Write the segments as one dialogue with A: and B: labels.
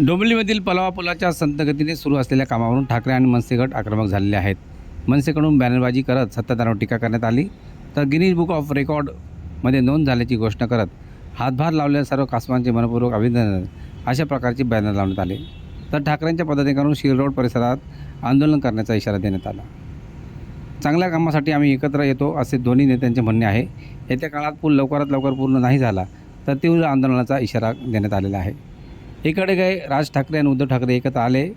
A: डोंबिवलीमधील पलावा पुलाच्या संतगतीने सुरू असलेल्या कामावरून ठाकरे आणि मनसे गट आक्रमक झालेले आहेत. मनसेकडून बॅनरबाजी करत सत्ताधारावर टीका करण्यात आली तर गिनीज बुक ऑफ रेकॉर्डमध्ये नोंद झाल्याची घोषणा करत हातभार लावलेल्या सर्व कासवांचे मनपूर्वक अभिनंदन अशा प्रकारचे बॅनर लावण्यात आले. तर ठाकरेंच्या पदाधिकाऱ्यांकडून शिररोड परिसरात आंदोलन करण्याचा इशारा देण्यात आला. चांगल्या कामासाठी आम्ही एकत्र येतो असे दोन्ही नेत्यांचे म्हणणे आहे. येत्या काळात पूल लवकरात लवकर पूर्ण नाही झाला तर तीव्र आंदोलनाचा इशारा देण्यात आलेला आहे. इकडे काय राज ठाकरे आणि उद्धव ठाकरे एकत्र आले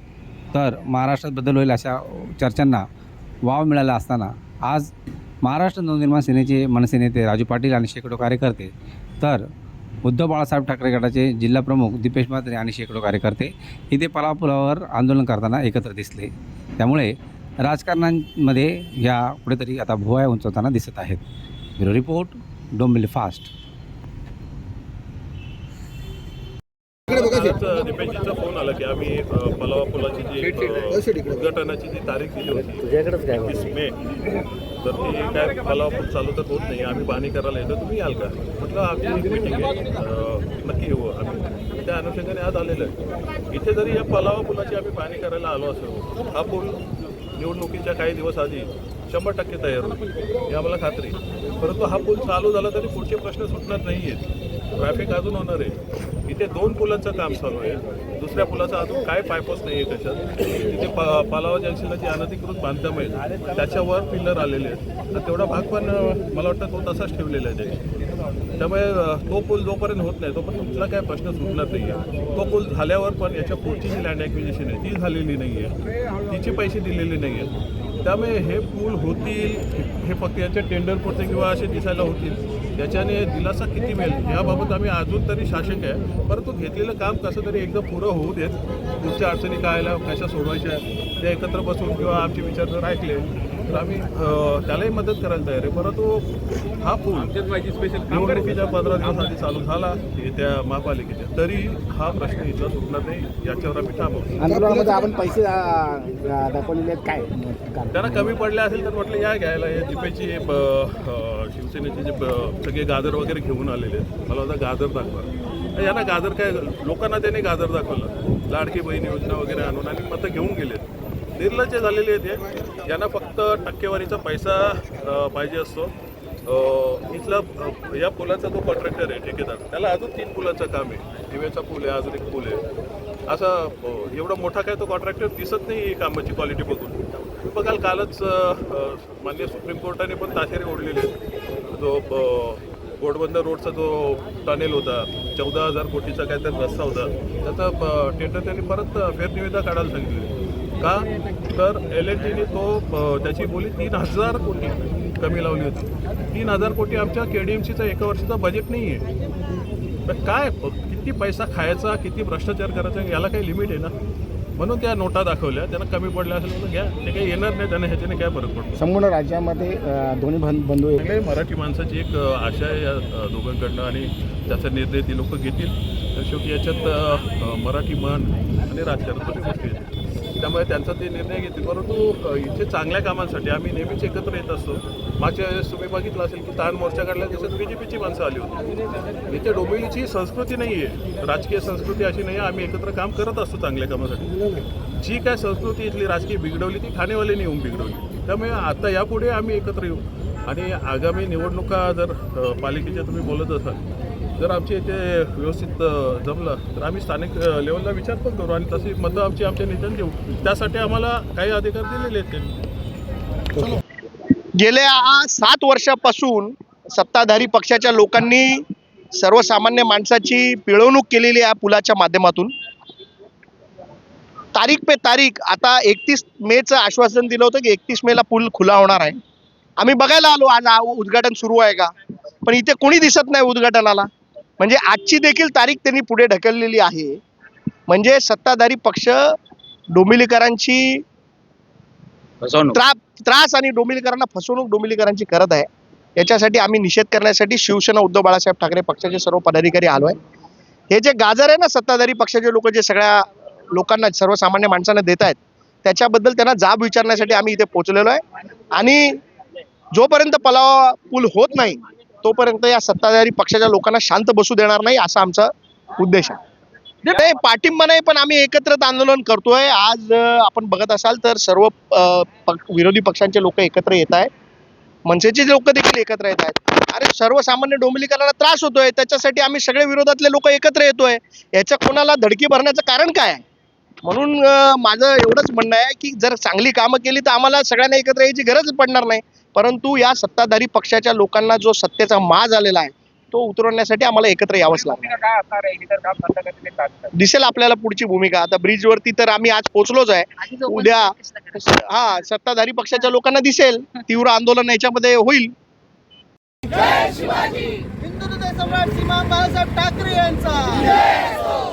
A: तर महाराष्ट्रात बदल होईल अशा चर्चांना वाव मिळाला असताना आज महाराष्ट्र नवनिर्माण सेनेचे मनसे नेते राजू पाटील आणि शेकडो कार्यकर्ते तर उद्धव बाळासाहेब ठाकरे गटाचे जिल्हाप्रमुख दीपेश म्हात्रे आणि शेकडो कार्यकर्ते इथे पलापुलावर आंदोलन करताना एकत्र दिसले. त्यामुळे राजकारणांमध्ये या कुठेतरी आता भुवाया उंचवताना दिसत आहेत. Bureau report Dombivli fast.
B: उद्घाटनाची जी तारीख दिली होती एकवीस मे. तर ती काय पलावा पूल चालू तर होत नाही आम्ही पाहणी करायला येतो तुम्ही याल का? म्हटलं आमची मिटिंग आहे. नक्की येऊ आम्ही. त्या अनुषंगाने आज आलेलं आहे. इथे जरी या पलावा पुलाची आम्ही पाहणी करायला आलो असो हा पूल निवडणुकीच्या काही दिवस आधी शंभर टक्के तयार होईल. ही आम्हाला खात्री परंतु हा पूल चालू झाला तरी पुढचे प्रश्न सुटणार नाही आहेत ट्रॅफिक अजून होणार आहे. इथे दोन पुलांचं काम चालू आहे. दुसऱ्या पुलाचा अजून काय पायपोच नाही आहे त्याच्यात. तिथे प पालावा जंक्शनला जे अनधिकृत बांधकाम आहे त्याच्यावर पिल्लर आलेले आहेत. तर तेवढा भाग पण मला वाटतं तो तसाच ठेवलेला आहे त्याने. त्यामुळे तो पूल जोपर्यंत होत नाही तोपर्यंत कुठला काय प्रश्न सुटणार नाही आहे तो पूल झाल्यावर पण याच्या पुढची जी लँड ॲक्विजिशन आहे ती झालेली नाही आहे तिचे पैसे दिलेले नाही आहेत त्यामुळे हे पूल होतील हे फक्त याचे टेंडर पुरते किंवा असे दिसायला होतील याच्याने दिलासा किती मिळेल याबाबत आम्ही अजून तरी शासक आहे. परंतु घेतलेलं काम कसं तरी एकदा पुरं होऊ देत पुढच्या अडचणी काय आल्या कशा सोडवायच्या ते एकत्र बसून किंवा आमचे विचार जर ऐकले तर आम्ही त्यालाही मदत करायला तयार आहे. परंतु हा पूल निवडणुकीच्या पंधरा दिवस आधी चालू झाला त्या महापालिकेच्या. तरी हा प्रश्न इथला सुटणार नाही याच्यावर आम्ही थांबवतो.
C: आपण पैसे दाखवलेले आहेत काय?
B: त्यांना कमी पडले असेल तर म्हटलं या घ्यायला. दिपेची ब- अ, शिवसेनेचे जे सगळे गाजर वगैरे घेऊन आलेले आहेत. मला होता गाजर दाखवा. तर यांना गाजर काय लोकांना त्याने गाजर दाखवलं. लाडकी बहीण योजना वगैरे आणून आणि मतं घेऊन गेलेत. निर्लज्ज झालेले आहेत हे. यांना फक्त टक्केवारीचा पैसा पाहिजे असतो. इथला या पुलाचा जो कॉन्ट्रॅक्टर आहे ठेकेदार. त्याला अजून तीन पुलाचं काम आहे. दिव्याचा पूल आहे अजून एक पूल आहे. असा एवढा मोठा काय तो कॉन्ट्रॅक्टर दिसत नाही कामाची क्वालिटी बघून. बघाल कालच माननीय सुप्रीम कोर्टाने पण ताशेरे ओढलेले आहेत. जो अ, घोडबंदर रोडचा जो टनेल होता चौदा हजार कोटीचा काहीतरी रस्ता होता त्याचा टेंडर त्यांनी परत फेरनिविदा काढायला सांगितली. का? तर एल एन टीने तो त्याची बोली तीन हजार कोटी कमी लावली होती. तीन हजार कोटी आमच्या के डी एम सीचा एका वर्षाचा बजेट नाही आहे तर काय किती पैसा खायचा किती भ्रष्टाचार करायचा याला काही लिमिट आहे ना? म्हणून त्या नोटा दाखवल्या. त्यांना कमी पडल्या असेल तर घ्या. ते काही येणार नाही त्यांना ह्याच्याने काय फरक पडतो?
C: संपूर्ण राज्यामध्ये दोन्ही बंधू
B: मराठी माणसाची एक आशा आहे या दोघांकडनं आणि त्याचा निर्णय ती लोक घेतील. तर शेवटी याच्यात मराठी मन आणि राजकारण दोन्ही गोष्टी आहेत त्यामुळे त्यांचा ते निर्णय घेतील. परंतु इथे चांगल्या कामांसाठी आम्ही नेहमीच एकत्र येत असतो. मागच्या वेळेस तुम्ही बघितलं असेल की ताण मोर्चा काढला त्याच्यात बी जे पीची माणसं आली होती. इथे डोंबिवलीची संस्कृती नाही आहे. राजकीय संस्कृती अशी नाही आहे. आम्ही एकत्र काम करत असतो चांगल्या कामासाठी. जी काय संस्कृती इथली राजकीय बिघडवली ती ठाणेवाल्यांनी येऊन बिघडवली. त्यामुळे आता यापुढे आम्ही एकत्र येऊ. आणि आगामी निवडणुका जर पालिकेच्या तुम्ही बोलत असाल जर आमचे इथे व्यवस्थित जमलं तर आम्ही स्थानिक लेवलला विचार पण करू आणि तशी मतं आमची आमच्या नेत्यांनी देऊ. त्यासाठी आम्हाला काही अधिकार दिलेले आहेत त्यांनी.
D: गेल्या सात वर्षापासून सत्ताधारी पक्षाच्या लोकांनी सर्वसामान्य माणसाची पिळवणूक केलेली आहे या पुलाच्या माध्यमातून. तारीख पे तारीख आता एकतीस मेचं आश्वासन दिलं होतं की एकतीस मेला पूल खुला होणार आहे. आम्ही बघायला आलो आज उद्घाटन सुरू आहे का? पण इथे कोणी दिसत नाही उद्घाटनाला. म्हणजे आजची देखील तारीख त्यांनी पुढे ढकललेली आहे. म्हणजे सत्ताधारी पक्ष डोंबिवलीकरांची त्रा त्रास आणि डोंबिवलीकरांना फसवणूक डोंबिवलीकरांची करत आहे. याच्यासाठी आम्ही निषेध करण्यासाठी शिवसेना उद्धव बाळासाहेब ठाकरे पक्षाचे सर्व पदाधिकारी आलो आहे. हे जे गाजर आहे ना सत्ताधारी पक्षाचे लोक जे सगळ्या लोकांना सर्वसामान्य माणसांना देत आहेत त्याच्याबद्दल त्यांना जाब विचारण्यासाठी आम्ही इथे पोहोचलेलो आहे. आणि जोपर्यंत पलावा पूल होत नाही तोपर्यंत या सत्ताधारी पक्षाच्या लोकांना शांत बसू देणार नाही असा आमचा उद्देश आहे. नाही पाठिंबा नाही पण आम्ही एकत्रित आंदोलन करतोय. आज आपण बघत असाल तर सर्व विरोधी पक्षांचे लोक एकत्र येत आहेत. मनसेचे लोक देखील एकत्र येत आहेत. अरे सर्वसामान्य डोंबिवलीकरांना त्रास होतोय. त्याच्यासाठी आम्ही सगळे विरोधातले लोक एकत्र येतोय. याच्या कोणाला धडकी भरण्याचं कारण काय आहे? म्हणून माझं एवढंच म्हणणं आहे की जर चांगली कामं केली तर आम्हाला सगळ्यांना एकत्र यायची गरज पडणार नाही. परंतु या सत्ताधारी पक्षाच्या लोकांना जो सत्तेचा माज आलेला आहे तो उतरवण्यासाठी आम्हाला एकत्र यावंच लागणार.
C: तात्काळ.
D: दिसेल आपल्याला पुढची भूमिका. आता ब्रिजवरती तर आम्ही आज पोहोचलोच आहे. उद्या हा सत्ताधारी पक्षाच्या लोकांना दिसेल. तीव्र आंदोलन याच्यामध्ये होईल.
E: हिंदू ठाकरे यांचा.